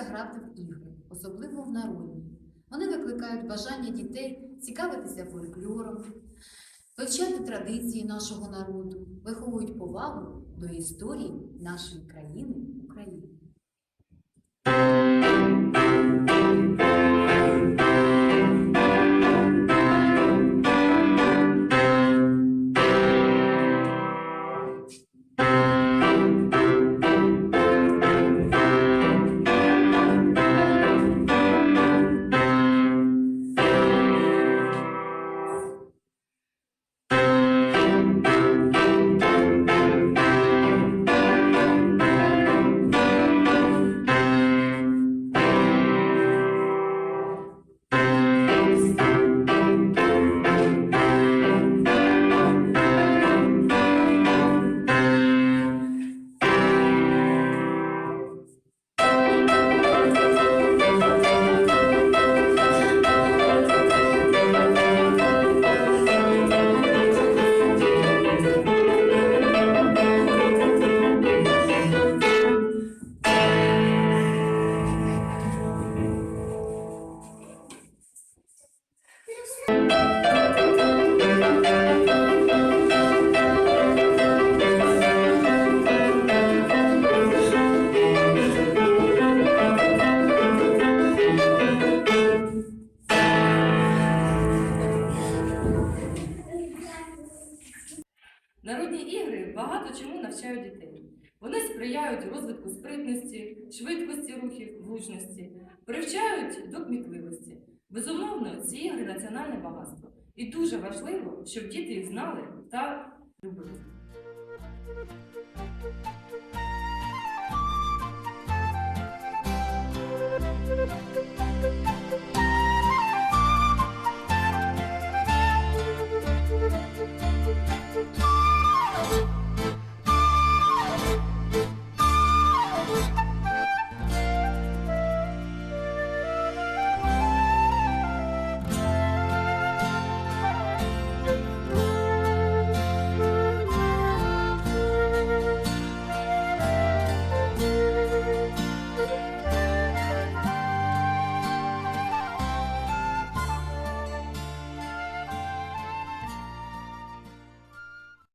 грати в ігри, особливо в народні. Вони викликають бажання дітей цікавитися фольклором, вивчати традиції нашого народу, виховують повагу до історії нашої країни України. Народні ігри багато чому навчають дітей. Вони сприяють розвитку спритності, швидкості рухів, влучності, привчають до кмітливості. Безумовно, ці ігри національне багатство. І дуже важливо, щоб діти їх знали та любили.